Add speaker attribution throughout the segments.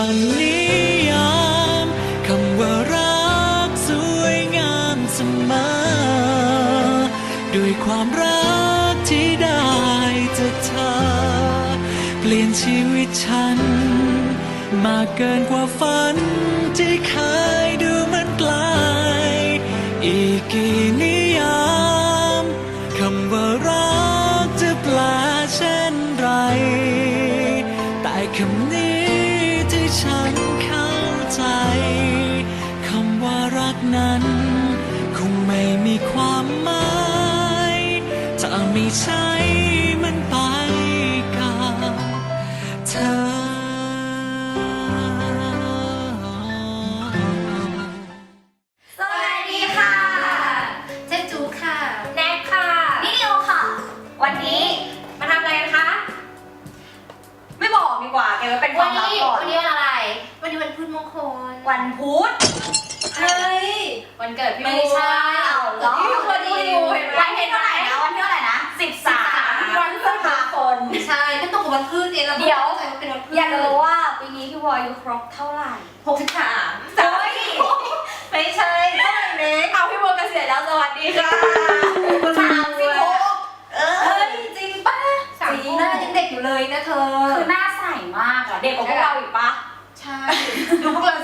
Speaker 1: พันนิยามคำว่ารักสวยงามเสมอด้วยความรักที่ได้จากเธอ เปลี่ยนชีวิตฉัน มากเกินกว่าฝันที่เคยดูมันไกลอีกกี่นิ ฉันเข้าใจ คำว่ารักนั้น ช่ก็
Speaker 2: ตรงกับวันพืชเองเรา
Speaker 3: เดี๋ยว
Speaker 2: เข้าใจว่าเป็นวันพืช
Speaker 3: อยากรู้ว่าปีนี้พี่วอยอายุครบเท่าไหร่
Speaker 2: หกสิบสาม
Speaker 3: เฮ้ยไม่ใช่เท่าไหร่เน็กเอาพี่วอยเกษียณแล้วสวัสดีค่ะ
Speaker 2: สามสิบหก
Speaker 3: เอ้ยจริงป่ะ
Speaker 2: สาม
Speaker 3: จ
Speaker 2: สิ
Speaker 3: ริ
Speaker 2: บ
Speaker 3: ง
Speaker 2: หน้ายังเด็กอยู่เลยนะเธอ
Speaker 3: คือหน้าใสมากอะเด็กกว่าพวกเราอีกปะ
Speaker 2: ใช่ดูพวกเรา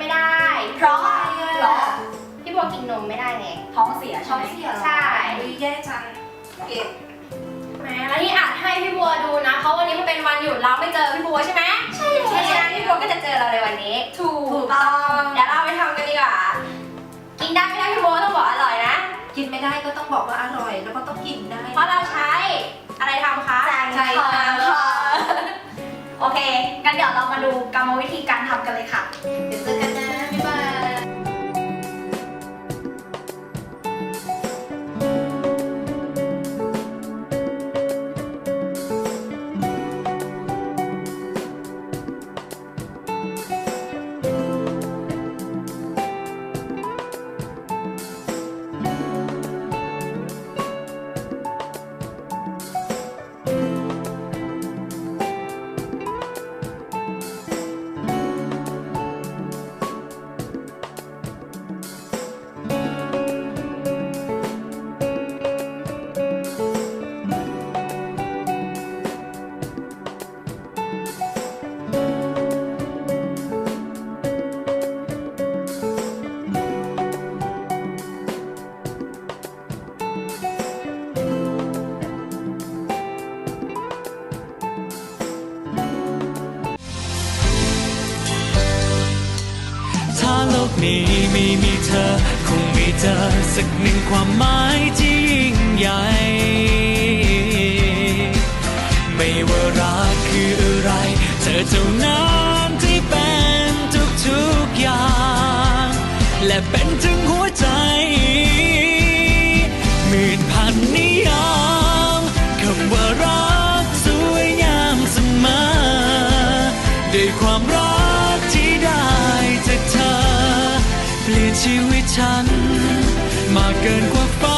Speaker 3: บัวกินเค้กไม่ได้
Speaker 2: เพราะ
Speaker 3: เพราะพี่บัวกินนมไม่ได้ไง ท้องเสีย
Speaker 2: ช
Speaker 3: ใช่
Speaker 2: อบ
Speaker 3: ไหม
Speaker 2: เสียเหรอ
Speaker 3: ใช่
Speaker 2: อุ๊ยแย่จังเก็บ
Speaker 3: แหมแล้วนี่อัดให้พี่บัวดูนะ เพราะวันนี้มันเป็นวันหยุดเราไม่เจอพี่บัวใช่ไหมใช่เพราะฉะนั้นพี่บัวก็จะเจอเราในวันนี้ ถูกต้องเดี๋ยวเราไปทำกันดีกว่า กินได้ไม่ได้พี่บัวต้องบอกอร่อยนะ
Speaker 2: กินไม่ได้ก็ต้องบอกว่าอร่อย แล้วก็ต้องกินได้
Speaker 3: เพราะเราใช้อะไรทำคะ
Speaker 2: ใจค่ะ
Speaker 3: โอเค งั้นเดี๋ยวเรามาดูกรรมวิธีการทำกันเลยค่ะ
Speaker 2: นี้
Speaker 1: ไม่มีเธอ คงไม่เจอสักหนึ่งความหมายที่ยิ่งใหญ่ ไม่ว่ารักคืออะไร เธอเท่านั้นที่เป็นทุกๆอย่าง และเป็นถึงหัว ฉัน มากเกินกว่าฝัน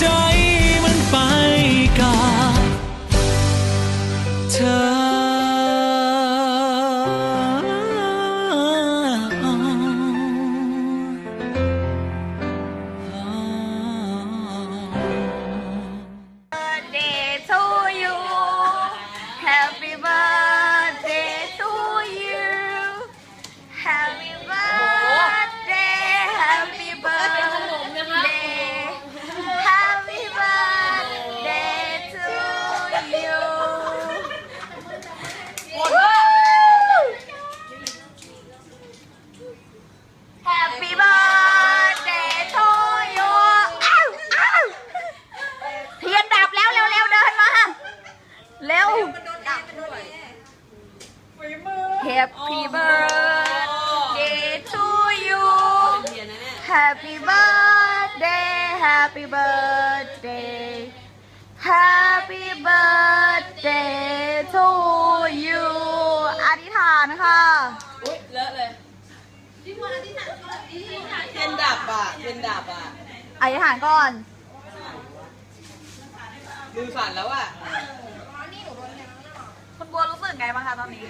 Speaker 1: shine.
Speaker 4: Happy birthday to you
Speaker 5: เทียนนะเนี่ย
Speaker 4: Happy birthday Happy birthday Happy birthday to you อธิษฐานค่ะ
Speaker 5: อุ้ยเลอะเลยเทียนดับอะเทียนดับอะ
Speaker 4: อธิษฐานก่อน
Speaker 5: มือสั่นแล้วอะ
Speaker 4: คุณบัวรู้สึกไงบ้างคะตอนนี้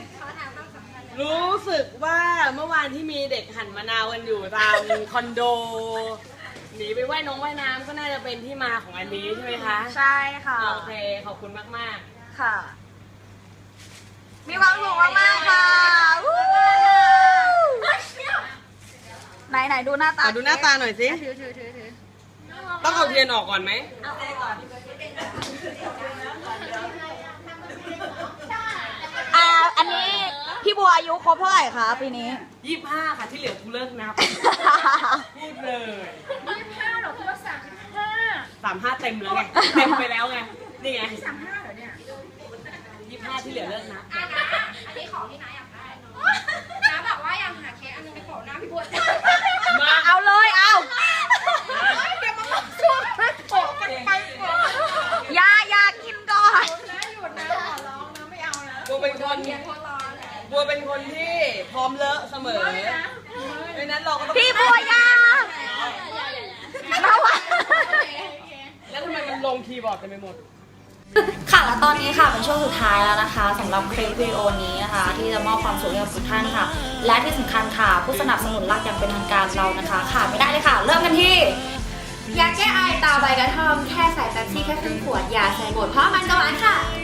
Speaker 5: รู้สึกว่าเมื่อวานที่มีเด็กหันมะนาวกันอยู่ตามคอนโด หนีไปว่ายน้องว่ายน้ำก็น่าจะเป็นที่มาของอันนี้ใช่ไหมคะ
Speaker 4: ใช่ค่ะ
Speaker 5: โอเค ขอบคุณมาก
Speaker 4: ค่ะ มีความสุขมากๆค่ะวู้ไหนไหนดูหน้า
Speaker 5: ๆ
Speaker 4: ตา
Speaker 5: อะดูหน้าตาหน่อยสิ
Speaker 4: ถือถือถือถือ
Speaker 5: ต้องเอาเทียนออกก่อนไหม
Speaker 4: อ่า อันนี้พี่บัวอายุ ครบเท่าไหร่คะปีนี้
Speaker 5: ยี่ห้าค่ะที่เหลือกูเลิกนับ พูดเลยยี่ห้าหรอคือว่าสามห้าสามห้าเต็มแล้วไง เต็มไปแล้วไง นี่ไงสามห้าเหรอเนี่ยยี่ห้าที่เหลือเลิกนับ
Speaker 3: อันนี้ของที่น้าอยากได้น้าบอกว่าอยากหาเค้กอันนึงไปโปะหน้าพี่บัว
Speaker 5: มา
Speaker 4: เอาเลยเอาอย่าอย่ากินก่อน
Speaker 5: บัวเป็นคน บัวเป็นคนที่พร้อมเลอะเสมอดังนั้นเราก็ต้อง
Speaker 4: พี่บัวอยาระวัง
Speaker 5: แล้วทำไมมันลงคีย์บอร์ดเต็มไปหมด
Speaker 6: ค่ะและตอนนี้ค่ะเป็นช่วงสุดท้ายแล้วนะคะสำหรับคลิปวิดีโอนี้นะคะ ที่จะมอบความสุขให้กับทุกท่านค่ะ และที่สำคัญค่ะ ผู้สนับสนุนหลักอย่างเป็นทางการเรานะคะขาดไม่ได้เลยค่ะ เริ่มกันที่
Speaker 3: ยาแก้ไอตาใบกระท่อมแค่ใส่แป๊บซี่แค่ครึ่งขวดยาใส่บดเพราะมันจะหวานค่ะ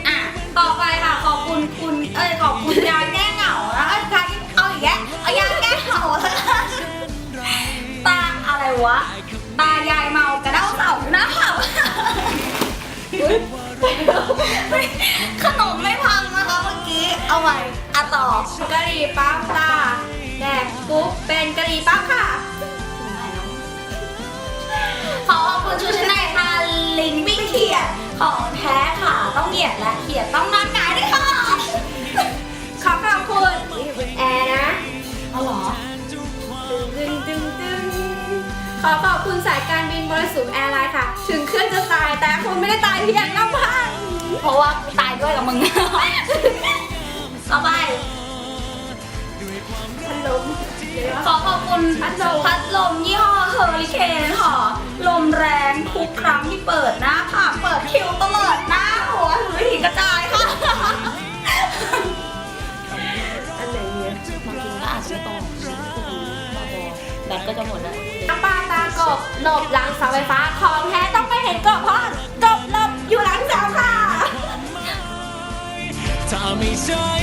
Speaker 3: อะ ต่อไปค่ะขอบคุณคุณเอ้ยขอบคุณยาแก้เหงาแล้วเอ้ยใครเอาอีกแล้วเอายาแก้เหงาแล้วตาอะไรวะ ตายายเมากระเด้าเต่าหน้าเห่าขนมไม่พังนะคะเมื่อกี้ เอาใหม่อะต่อกะหรี่ปั๊บตาแดกปุ๊บเป็นกะหรี่ปั๊บค่ะขอขอบคุณชุดชั้นในค่ะลิงวิ่งเขียดของแท้ ต้องเหยียดและเขียดต้องนอนหงายด้วยค่ะ ขอขอบคุณแอร์นะเอาเหรอตึงตึงตึงตึงขอขอบคุณสายการบินบริสุทธิ์แอร์ไลน์ค่ะ ถึงเครื่องจะตายแต่คุณไม่ได้ตายเพียงลำพัง
Speaker 6: เพราะว่ากูตายด้วยกับมึง
Speaker 3: ต่อไป
Speaker 6: ขอขอบคุณพัดลมพัดลมยี่ห้อเฮอริเคนค่ะ ลมแรงทุกครั้งที่เปิดหน้า ไม่ตรงแบตก็จะหมดแล้ว
Speaker 3: น้ำปลาตากบหลบหลังเสาไฟฟ้าของแท้ต้องไม่เห็นกบเพราะกบหลบอยู่หลังเสาค่ะ
Speaker 1: ถ้าไม่ใช่